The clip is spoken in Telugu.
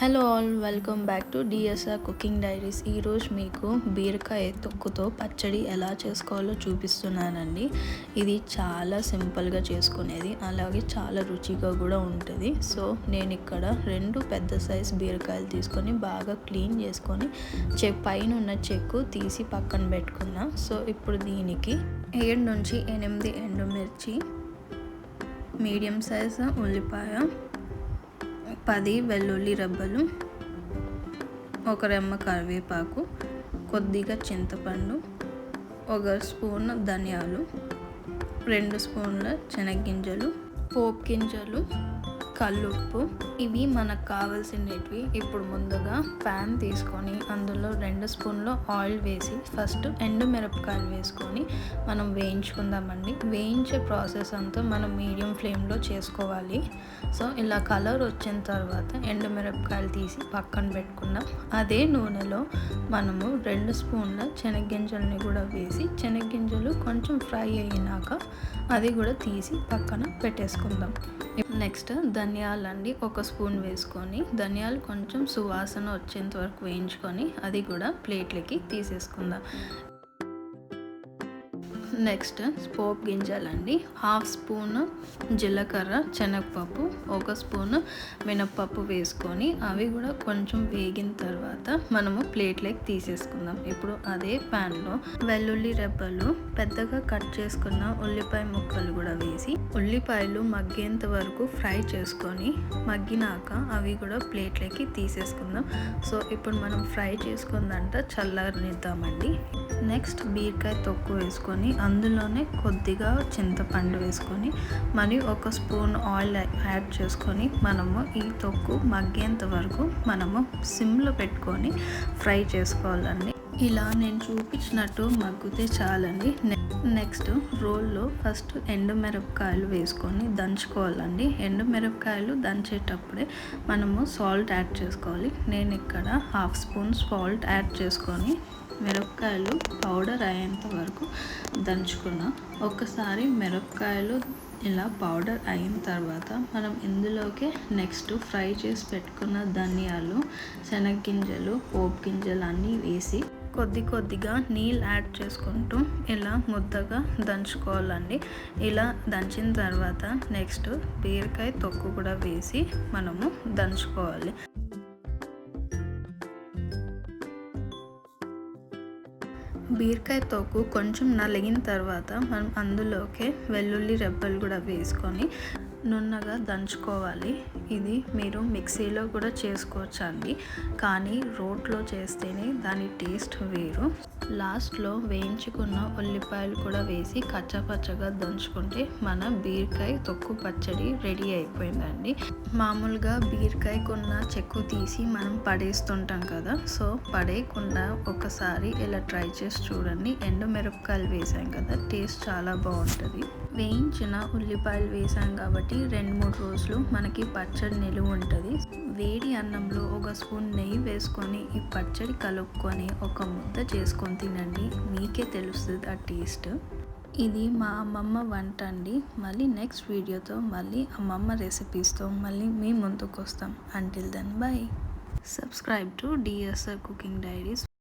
Hello all welcome back to DSR cooking diaries ఈరోజు మీకు బీరకాయ తొక్కుతో పచ్చడి ఎలా చేసుకోవాలో చూపిస్తున్నానండి. ఇది చాలా సింపుల్గా చేసుకునేది అలాగే చాలా రుచిగా కూడా ఉంటుంది. సో నేను ఇక్కడ రెండు పెద్ద సైజ్ బీరకాయలు తీసుకొని బాగా క్లీన్ చేసుకొని చె పైన ఉన్న చెక్కు తీసి పక్కన పెట్టుకున్నా. సో ఇప్పుడు దీనికి ఏడు నుంచి ఎనిమిది ఎండుమిర్చి మీడియం సైజ్ ఉల్లిపాయ పది వెల్లుల్లి రబ్బలు ఒక రెమ్మ కరివేపాకు కొద్దిగా చింతపండు ఒక స్పూన్ ధనియాలు రెండు స్పూన్ల శనగ్గింజలు పోపు గింజలు కల్లుప్పు. ఇవి మనకు కావాల్సినవి. ఇప్పుడు ముందుగా ప్యాన్ తీసుకొని అందులో రెండు స్పూన్లు ఆయిల్ వేసి ఫస్ట్ ఎండు మిరపకాయలు వేసుకొని మనం వేయించుకుందామండి. వేయించే ప్రాసెస్ అంతా మనం మీడియం ఫ్లేమ్లో చేసుకోవాలి. సో ఇలా కలర్ వచ్చిన తర్వాత ఎండు మిరపకాయలు తీసి పక్కన పెట్టుకుందాం. అదే నూనెలో మనము రెండు స్పూన్ల శనగ్గింజల్ని కూడా వేసి శనగ్గింజలు కొంచెం ఫ్రై అయినాక అది కూడా తీసి పక్కన పెట్టేసుకుందాం. నెక్స్ట్ ధనియాలు అండి ఒక స్పూన్ వేసుకొని ధనియాలు కొంచెం సువాసన వచ్చేంత వరకు వేయించుకొని అది కూడా ప్లేట్లకి తీసేసుకుందాం. నెక్స్ట్ పోపు గింజలండి. హాఫ్ స్పూన్ జీలకర్ర శనగపప్పు ఒక స్పూన్ మినప్పప్పు వేసుకొని అవి కూడా కొంచెం వేగిన తర్వాత మనము ప్లేట్లోకి తీసేసుకుందాం. ఇప్పుడు అదే ప్యాన్లో వెల్లుల్లి రెబ్బలు పెద్దగా కట్ చేసుకున్న ఉల్లిపాయ ముక్కలు కూడా వేసి ఉల్లిపాయలు మగ్గేంత వరకు ఫ్రై చేసుకొని మగ్గినాక అవి కూడా ప్లేట్లోకి తీసేసుకుందాం. సో ఇప్పుడు మనం ఫ్రై చేసుకుందంట చల్లనిద్దామండి నెక్స్ట్ బీరకాయ తొక్కు వేసుకొని అందులోనే కొద్దిగా చింతపండు వేసుకొని మరియు ఒక స్పూన్ ఆయిల్ యాడ్ చేసుకొని మనము ఈ తొక్కు మగ్గేంత వరకు మనము సిమ్లో పెట్టుకొని ఫ్రై చేసుకోవాలండి. ఇలా నేను చూపించినట్టు మగ్గితే చాలండి. నెక్స్ట్ రోల్లో ఫస్ట్ ఎండు మిరపకాయలు వేసుకొని దంచుకోవాలండి. ఎండు మిరపకాయలు దంచేటప్పుడే మనము సాల్ట్ యాడ్ చేసుకోవాలి. నేను ఇక్కడ హాఫ్ స్పూన్ సాల్ట్ యాడ్ చేసుకొని మిరపకాయలు పౌడర్ అయ్యేంత వరకు దంచుకున్నా. ఒకసారి మిరపకాయలు ఇలా పౌడర్ అయిన తర్వాత మనం ఇందులోకి నెక్స్ట్ ఫ్రై చేసి పెట్టుకున్న ధనియాలు శనగగింజలు పోపు గింజలు అన్నీ వేసి కొద్ది కొద్దిగా నీళ్ళు యాడ్ చేసుకుంటూ ఇలా ముద్దగా దంచుకోవాలండి. ఇలా దంచిన తర్వాత నెక్స్ట్ బీరకాయ తొక్కు కూడా వేసి మనము దంచుకోవాలి. బీరకాయ తోకు కొంచెం నలిగిన తర్వాత మనం అందులోకి వెల్లుల్లి రెబ్బలు కూడా వేసుకొని నున్నగా దంచుకోవాలి. ఇది మీరు మిక్సీలో కూడా చేసుకోవచ్చు అండి కానీ రోట్లో చేస్తేనే దాని టేస్ట్ వేరు. లాస్ట్లో వేయించుకున్న ఉల్లిపాయలు కూడా వేసి కచ్చపచ్చగా దంచుకుంటే మన బీరకాయ తొక్కు పచ్చడి రెడీ అయిపోయిందండి. మామూలుగా బీరకాయకున్న చెక్కు తీసి మనం పడేస్తుంటాం కదా సో పడేయకుండా ఒకసారి ఇలా ట్రై చేసి చూడండి. ఎండు మిరపకాయలు వేసాం కదా టేస్ట్ చాలా బాగుంటుంది. వేయించిన ఉల్లిపాయలు వేసాం కాబట్టి రెండు మూడు రోజులు మనకి పచ్చడి నిలువ ఉంటుంది. వేడి అన్నంలో ఒక స్పూన్ నెయ్యి వేసుకొని ఈ పచ్చడి కలుపుకొని ఒక ముద్ద చేసుకొని తినండి. మీకే తెలుస్తుంది ఆ టేస్ట్. ఇది మా అమ్మమ్మ వంట అండి. మళ్ళీ నెక్స్ట్ వీడియోతో మళ్ళీ అమ్మమ్మ రెసిపీస్తో మళ్ళీ మీ ముందుకు వస్తాం until then bye subscribe to DSR cooking diaries